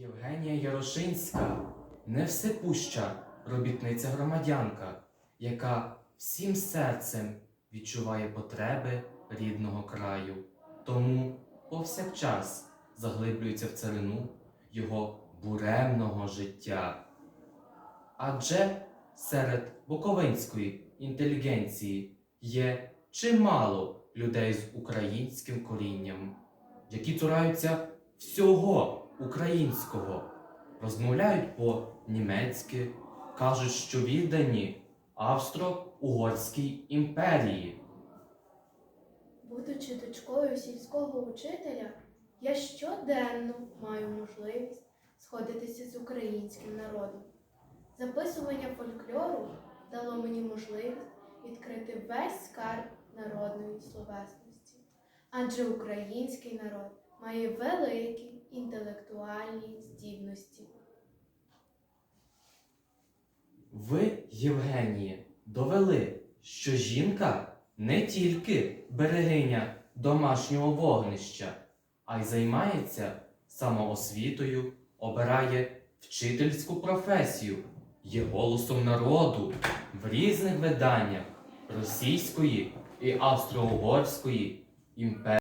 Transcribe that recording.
Євгенія Ярошинська невсепуща робітниця громадянка, яка всім серцем відчуває потреби рідного краю, тому повсякчас заглиблюється в царину його буремного життя. Адже серед буковинської інтелігенції є чимало людей з українським корінням, які цураються всього українського, розмовляють по-німецьки, кажуть, що віддані Австро-Угорській імперії. Будучи дочкою сільського учителя, я щоденно маю можливість сходитися з українським народом. Записування фольклору дало мені можливість відкрити весь скарб народної словесності. Адже український народ має великі інтелектуальні здібності. Ви, Євгеніє, довели, що жінка не тільки берегиня домашнього вогнища, а й займається самоосвітою, обирає вчительську професію, є голосом народу в різних виданнях російської і австро-угорської імперії.